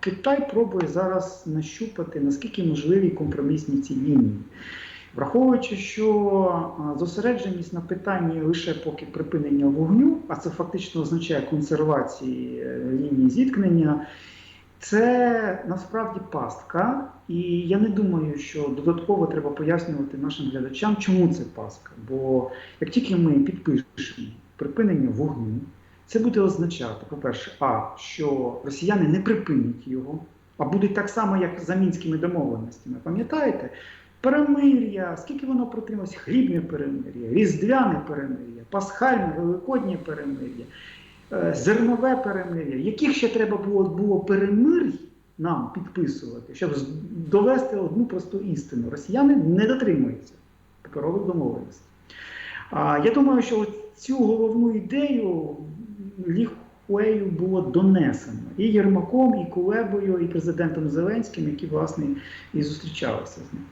Китай пробує зараз нащупати, наскільки можливі компромісні ці лінії. Враховуючи, що зосередженість на питанні лише поки припинення вогню, а це фактично означає консервації е, лінії зіткнення, це насправді пастка. І я не думаю, що додатково треба пояснювати нашим глядачам, чому це пастка. Бо як тільки ми підпишемо припинення вогню, це буде означати, по-перше, а що росіяни не припинять його, а будуть так само, як за мінськими домовленостями. Пам'ятаєте? Перемир'я, скільки воно протрималось? Хлібне перемир'я, різдвяне перемир'я, пасхальне, великоднє перемир'я, е, зернове перемир'я. Яких ще треба було, було перемир'й нам підписувати, щоб довести одну просту істину? Росіяни не дотримуються паперових домовленостей. Я думаю, що цю головну ідею Лі Хуею було донесено і Єрмаком, і Кулебою, і президентом Зеленським, які власне і зустрічалися з ним.